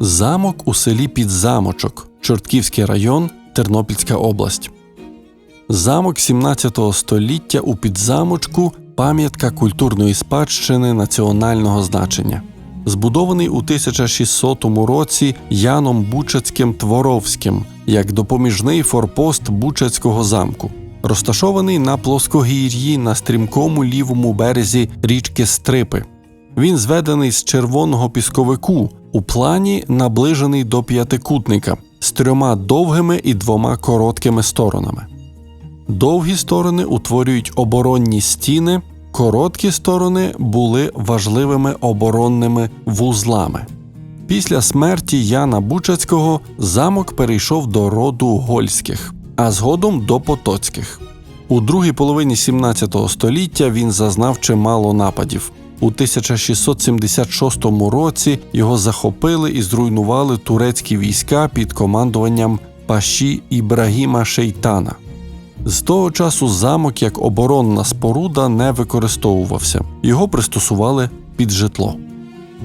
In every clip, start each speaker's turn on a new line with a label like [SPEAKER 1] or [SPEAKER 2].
[SPEAKER 1] Замок у селі Підзамочок, Чортківський район, Тернопільська область. Замок 17 століття у Підзамочку пам'ятка культурної спадщини національного значення. Збудований у 1600 році Яном Бучацьким Творовським як допоміжний форпост Бучацького замку, розташований на плоскогір'ї на стрімкому лівому березі річки Стрипи. Він зведений з червоного пісковику, у плані наближений до п'ятикутника з трьома довгими і двома короткими сторонами. Довгі сторони утворюють оборонні стіни, короткі сторони були важливими оборонними вузлами. Після смерті Яна Бучацького замок перейшов до роду гольських, а згодом до потоцьких. У другій половині 17 століття він зазнав чимало нападів. У 1676 році його захопили і зруйнували турецькі війська під командуванням паші Ібрагіма Шейтана. З того часу замок як оборонна споруда не використовувався, його пристосували під житло.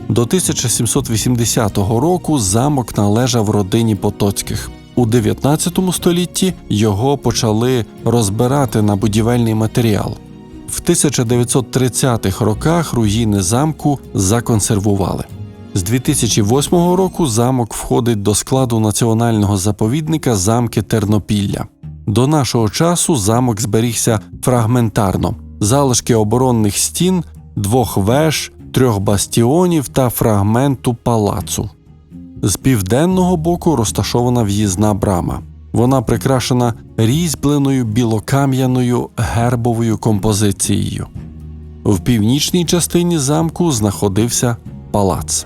[SPEAKER 1] До 1780 року замок належав родині Потоцьких. У 19 столітті його почали розбирати на будівельний матеріал. В 1930-х роках руїни замку законсервували. З 2008 року замок входить до складу національного заповідника замки Тернопілля. До нашого часу замок зберігся фрагментарно: залишки оборонних стін, двох веж, трьох бастіонів та фрагменту палацу. З південного боку розташована в'їзна брама. Вона прикрашена різьбленою білокам'яною гербовою композицією. В північній частині замку знаходився палац.